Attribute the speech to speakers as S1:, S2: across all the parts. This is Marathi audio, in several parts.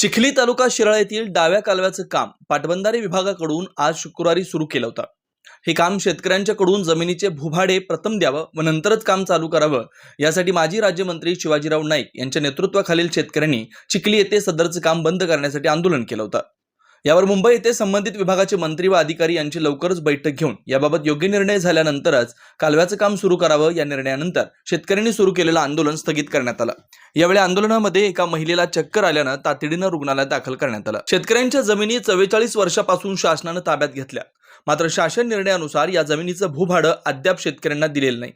S1: चिखली तालुका शिराळा येथील डाव्या कालव्याचं काम पाटबंधारे विभागाकडून आज शुक्रवारी सुरू केलं होतं. हे काम शेतकऱ्यांच्याकडून जमिनीचे भूभाडे प्रथम द्यावं व नंतरच काम चालू करावं यासाठी माजी राज्यमंत्री शिवाजीराव नाईक यांच्या नेतृत्वाखालील शेतकऱ्यांनी चिखली येथे सदरचं काम बंद करण्यासाठी आंदोलन केलं होतं. यावर मुंबई येथे संबंधित विभागाचे मंत्री व अधिकारी यांची लवकरच बैठक घेऊन याबाबत योग्य निर्णय झाल्यानंतरच कालव्याचं काम सुरू करावं या निर्णयानंतर शेतकऱ्यांनी सुरू केलेलं आंदोलन स्थगित करण्यात आलं. यावेळी आंदोलनामध्ये एका महिलेला चक्कर आल्यानं तातडीनं रुग्णालयात दाखल करण्यात आलं. शेतकऱ्यांच्या जमिनी चव्वेचाळीस वर्षापासून शासनानं ताब्यात घेतल्या. मात्र शासन निर्णयानुसार या जमिनीचं भूभाडं अद्याप शेतकऱ्यांना दिलेलं नाही.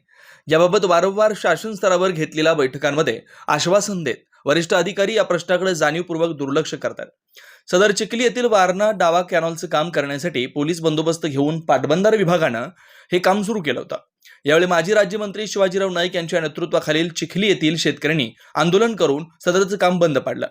S1: याबाबत वारंवार शासन स्तरावर घेतलेल्या बैठकांमध्ये आश्वासन देत वरिष्ठ अधिकारी या प्रश्नाकडे जाणीवपूर्वक दुर्लक्ष करतात. सदर चिखली येथील वारणा डावा कॅनॉलचं काम करण्यासाठी पोलीस बंदोबस्त घेऊन पाटबंधारे विभागानं हे काम सुरू केलं होतं. यावेळी माजी राज्यमंत्री शिवाजीराव नाईक यांच्या नेतृत्वाखालील चिखली येथील शेतकऱ्यांनी आंदोलन करून सदरचं काम बंद पाडलं.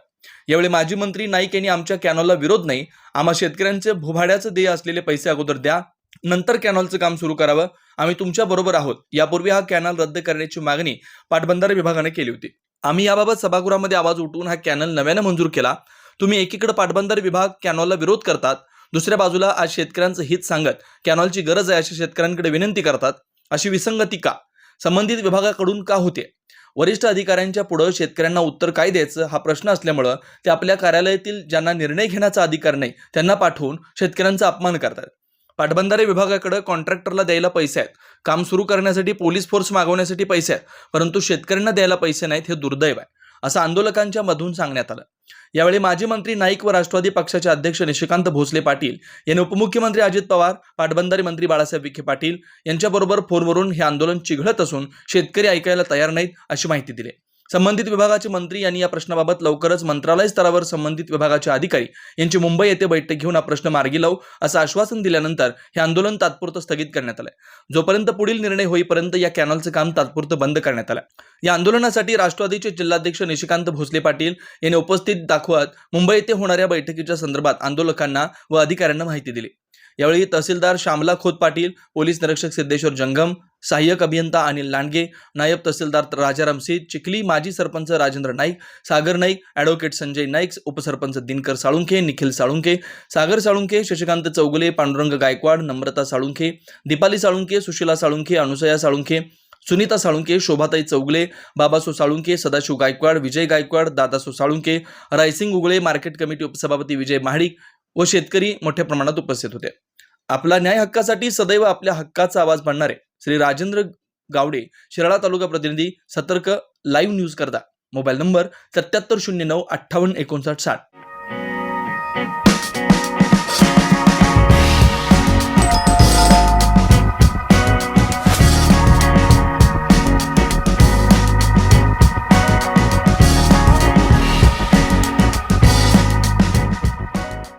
S1: यावेळी माजी मंत्री नाईक यांनी आमच्या कॅनॉलला विरोध नाही आम्हा शेतकऱ्यांचे भूभाड्याचं देय असलेले पैसे अगोदर द्या नंतर कॅनॉलचं काम सुरू करावं आम्ही तुमच्या बरोबर आहोत. यापूर्वी हा कॅनल रद्द करण्याची मागणी पाटबंधारे विभागाने केली होती. आम्ही याबाबत सभागृहामध्ये आवाज उठवून हा कॅनल नव्यानं मंजूर केला. तुम्ही एकीकडे पाटबंधारे विभाग कॅनॉलला विरोध करतात. दुसऱ्या बाजूला आज शेतकऱ्यांचं हित सांगत कॅनॉलची गरज आहे अशी शेतकऱ्यांकडे विनंती करतात. अशी विसंगती का? संबंधित विभागाकडून का होते? वरिष्ठ अधिकाऱ्यांच्या पुढं शेतकऱ्यांना उत्तर काय द्यायचं हा प्रश्न असल्यामुळं ते आपल्या कार्यालयातील ज्यांना निर्णय घेण्याचा अधिकार नाही त्यांना पाठवून शेतकऱ्यांचा अपमान करतात. पाटबंधारे विभागाकडे कॉन्ट्रॅक्टरला द्यायला पैसे आहेत. काम सुरू करण्यासाठी पोलीस फोर्स मागवण्यासाठी पैसे आहेत. परंतु शेतकऱ्यांना द्यायला पैसे नाहीत हे दुर्दैव आहे असं आंदोलकांच्या मधून सांगण्यात आलं. यावेळी माजी मंत्री नाईक व राष्ट्रवादी पक्षाचे अध्यक्ष निशिकांत भोसले पाटील यांनी उपमुख्यमंत्री अजित पवार पाटबंधारे मंत्री बाळासाहेब विखे पाटील यांच्याबरोबर फोनवरून हे आंदोलन चिघळत असून शेतकरी ऐकायला तयार नाहीत अशी माहिती दिली संबंधित विभागाचे मंत्री यांनी या प्रश्नाबाबत लवकरच मंत्रालय स्तरावर संबंधित विभागाचे अधिकारी यांची मुंबई येथे बैठक घेऊन हा प्रश्न मार्गी लावू असं आश्वासन दिल्यानंतर हे आंदोलन तात्पुरतं स्थगित करण्यात आलंय. जोपर्यंत पुढील निर्णय होईपर्यंत या कॅनलचं काम तात्पुरतं बंद करण्यात आलं या आंदोलनासाठी राष्ट्रवादीचे जिल्हाध्यक्ष निशिकांत भोसले पाटील यांनी उपस्थित दाखवत मुंबई येथे होणाऱ्या बैठकीच्या संदर्भात आंदोलकांना व अधिकाऱ्यांना माहिती दिली. यावेळी तहसीलदार श्यामला खोत पाटील पोलीस निरीक्षक सिद्धेश्वर जंगम सहाय्यक अभियंता अनिल लांडगे नायब तहसीलदार राजाराम सिंह चिखली माजी सरपंच राजेंद्र नाईक सागर नाईक ॲडव्होकेट संजय नाईक उपसरपंच Dinkar Salunkhe Nikhil Salunkhe Sagar Salunkhe Shashikant Chougule Pandurang Gaikwad Namrata Salunkhe Deepali Salunkhe Sushila Salunkhe Anusaya Salunkhe Sunita Salunke Shobhatai Chougale Babaso Salunke Sadashiv Gaikwad Vijay Gaikwad Dadaso Salunke rising Ugale market committee उपसभापती विजय महाडिक व शेतकरी मोठ्या प्रमाणात उपस्थित होते. आपला न्याय हक्कासाठी सदैव आपल्या हक्काचा आवाज मांडणारे श्री राजेंद्र गावडे शिराळा तालुका प्रतिनिधी सतर्क लाईव्ह न्यूज करता. मोबाईल नंबर सत्याहत्तर शून्य नऊ अठ्ठावन्न एकोणसाठ साठ.